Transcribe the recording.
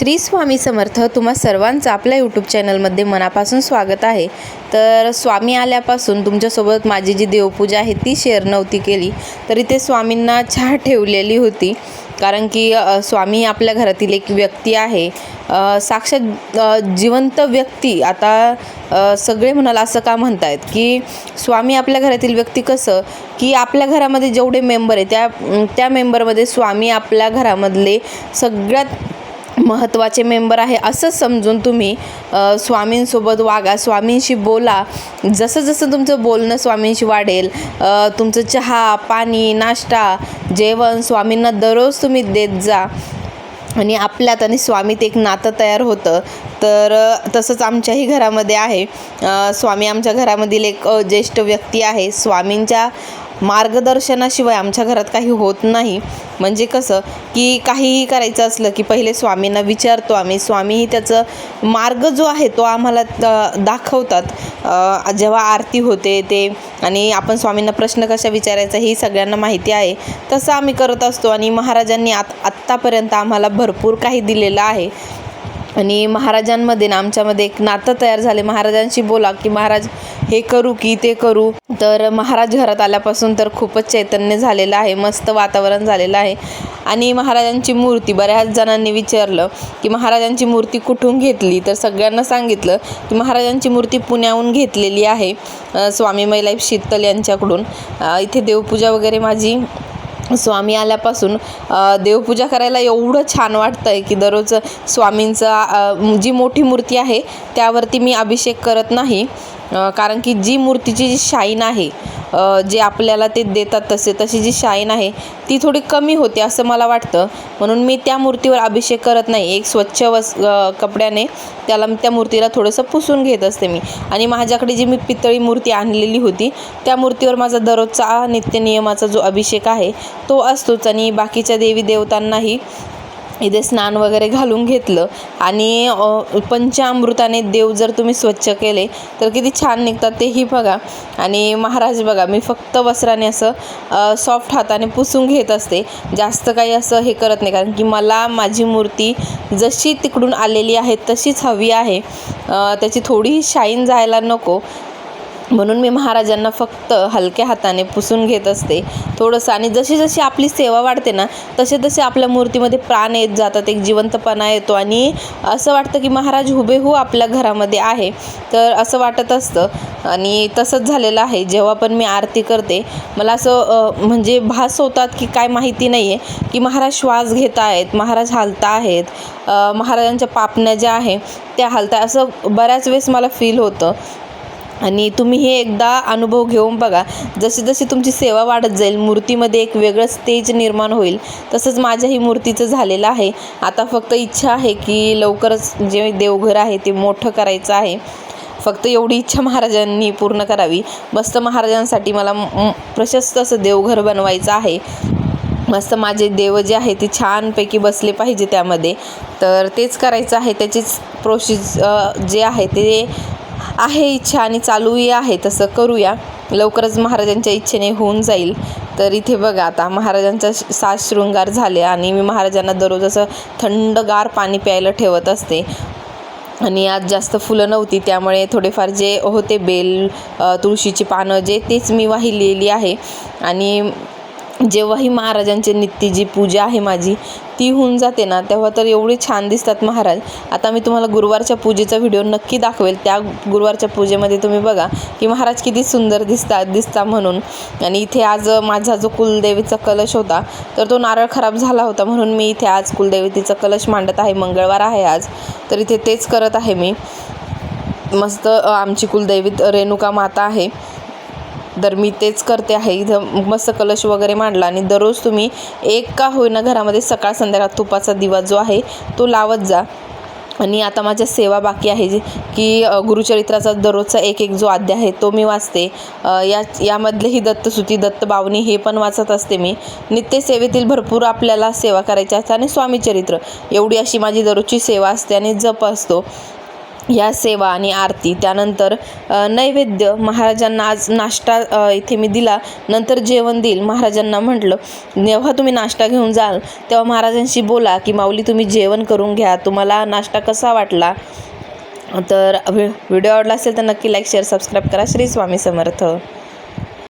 श्री स्वामी समर्थ. तुम्हा सर्वांचं आपल्या यूट्यूब चॅनलमध्ये मनापासून स्वागत आहे. तर स्वामी आल्यापासून तुमच्यासोबत माझी जी देवपूजा आहे ती शेअर नव्हती केली. तरी ते स्वामींना चहा ठेवलेली होती. कारण की स्वामी आपल्या घरातील एक व्यक्ती आहे. साक्षात जिवंत व्यक्ती. आता सगळे म्हणाल असं का म्हणतायत? की स्वामी आपल्या घरातील व्यक्ती कसं? की आपल्या घरामध्ये जेवढे मेंबर आहे त्या त्या मेंबरमध्ये स्वामी आपल्या घरामधले सगळ्यात महत्त्वाचे मेंबर आहे असं समजून तुम्ही स्वामींसोबत वागा. स्वामींशी बोला. जसं जसं तुमचं बोलणं स्वामींशी वाढेल तुमचं चहा पाणी नाश्ता जेवण स्वामींना दररोज तुम्ही देत जा. आणि आपल्यात आणि स्वामीत एक नातं तयार होतं. तर तसंच आमच्याही घरामध्ये आहे. स्वामी आमच्या घरामधील एक ज्येष्ठ व्यक्ती आहे. स्वामींच्या मार्गदर्शनाशिवाय आमच्या घरात काही होत नाही. म्हणजे कसं की काहीही करायचं असलं की पहिले स्वामींना विचारतो आम्ही. स्वामीही त्याचं मार्ग जो आहे तो आम्हाला दाखवतात. जेव्हा आरती होते ते आणि आपण स्वामींना प्रश्न कशा विचारायचा ही सगळ्यांना माहिती आहे. तसं आम्ही करत असतो आणि महाराजांनी आत आत्तापर्यंत आम्हाला भरपूर काही दिलेलं आहे. आणि महाराजांमध्ये ना आमच्यामध्ये एक नातं तयार झाले. महाराजांशी बोला की महाराज हे करू की ते करू. तर महाराज घरात आल्यापासून तर खूपच चैतन्य झालेलं आहे मस्त वातावरण झालेलं आहे. आणि महाराजांची मूर्ती बऱ्याच जणांनी विचारलं की महाराजांची मूर्ती कुठून घेतली? तर सगळ्यांना सांगितलं की महाराजांची मूर्ती पुण्याहून घेतलेली आहे स्वामी मैलाईफ शीतल यांच्याकडून. इथे देवपूजा वगैरे माझी स्वामी आल्यापासून देवपूजा करायला एवढं छान वाटतं आहे की दररोज स्वामींचा जी मोठी मूर्ती आहे त्यावरती मी अभिषेक करत नाही. कारण की जी मूर्तीची जी शाईन आहे जे आपल्याला ते देतात तसे तशी जी शाईन आहे ती थोडी कमी होते असं मला वाटतं. म्हणून मी त्या मूर्तीवर अभिषेक करत नाही. एक स्वच्छ वस कपड्याने त्याला त्या मूर्तीला थोडंसं पुसून घेत असते मी. आणि माझ्याकडे जी मी पितळी मूर्ती आणलेली होती त्या मूर्तीवर माझा दररोजचा नित्यनियमाचा जो अभिषेक आहे तो असतोच. आणि बाकीच्या देवी देवतांनाही इथे स्नान वगैरे घालून घेतलं. आणि पंचामृताने देव जर तुम्ही स्वच्छ केले तर किती छान निघतात तेही बघा. आणि महाराज बघा मी फक्त वस्त्राने असं सॉफ्ट हाताने पुसून घेत असते. जास्त काही असं हे करत नाही कारण की मला माझी मूर्ती जशी तिकडून आलेली आहे तशीच हवी आहे. त्याची थोडीही शाईन जायला नको. म्हणून मी महाराजांना फक्त हलक्या हाताने पुसून घेत असते. थोडंसं आणि जशी जशी आपली सेवा वाढते ना तसे तसे आपल्या मूर्तीमध्ये प्राण येत जातात एक जिवंतपणा येतो आणि असं वाटतं की महाराज हुबेहू आपल्या घरामध्ये आहे. तर असं वाटत असतं आणि तसंच झालेलं आहे. जेव्हा पण मी आरती करते मला असं म्हणजे भास होतात की काय माहिती नाही आहे की महाराज श्वास घेत आहेत महाराज हालता आहेत महाराजांच्या पापण्या ज्या आहे त्या हालता असं बऱ्याच वेळेस मला फील होतं. आणि तुम्ही हे एकदा अनुभव घेऊन बघा. जशी जशी तुमची सेवा वाढत जाईल मूर्तीमध्ये एक वेगळं स्टेज निर्माण होईल तसंच माझ्याही मूर्तीचं झालेलं आहे. आता फक्त इच्छा आहे की लवकरच जे देवघर आहे ते मोठं करायचं आहे. फक्त एवढी इच्छा महाराजांनी पूर्ण करावी. मस्त महाराजांसाठी मला प्रशस्त असं देवघर बनवायचं आहे. मस्त माझे देव जे आहे ते छानपैकी बसले पाहिजे त्यामध्ये. तर तेच करायचं आहे. त्याचीच प्रोसेस जे आहे ते आहे इच्छा आणि चालूही आहे तसं करूया. लवकरच महाराजांच्या इच्छेने होऊन जाईल. तर इथे बघा आता महाराजांचा श- सात शृंगार झाले आणि मी महाराजांना दररोज असं थंडगार पाणी प्यायला ठेवत असते. आणि आज जास्त फुलं नव्हती त्यामुळे थोडेफार जे होते बेल तुळशीची पानं जे तेच मी वाहिलेली आहे. आणि जेव्हाही महाराजांची नित्य जी पूजा आहे माझी ती होऊन जाते ना तेव्हा तर एवढे छान दिसतात महाराज. आता मी तुम्हाला गुरुवारच्या पूजेचा व्हिडिओ नक्की दाखवेल. त्या गुरुवारच्या पूजेमध्ये तुम्ही बघा की महाराज किती सुंदर दिसतात दिसता म्हणून. आणि इथे आज माझा जो कुलदेवीचा कलश होता तर तो नारळ खराब झाला होता म्हणून मी इथे आज कुलदेवीचा कलश मांडत आहे. मंगळवार आहे आज तर इथे तेच करत आहे मी. मस्त आमची कुलदैवित रेणुका माता आहे. तर मी तेच करते आहे. इथं मस्त कलश वगैरे मांडला आणि दररोज तुम्ही एक का होईना घरामध्ये सकाळ संध्याकाळ तुपाचा दिवा जो आहे तो लावत जा. आणि आता माझ्या सेवा बाकी आहे जे की गुरुचरित्राचा दररोजचा एक एक जो अध्याय आहे तो मी वाचते. या यामधलेही दत्तसुती दत्तबावनी हे पण वाचत असते मी. नित्यसेवेतील भरपूर आपल्याला सेवा करायची असते आणि स्वामीचरित्र एवढी अशी माझी दररोजची सेवा असते आणि जप असतो. या सेवा आणि आरती. त्यानंतर नैवेद्य. महाराजांना आज नाश्ता इथे मी दिला. नंतर जेवण देईल. महाराजांना म्हटलं जेव्हा तुम्ही नाश्ता घेऊन जाल तेव्हा महाराजांशी बोला की माऊली तुम्ही जेवण करून घ्या. तुम्हाला नाश्ता कसा वाटला? तर व्हिडिओ आवडला असेल तर नक्की लाईक शेअर सबस्क्राईब करा. श्री स्वामी समर्थ.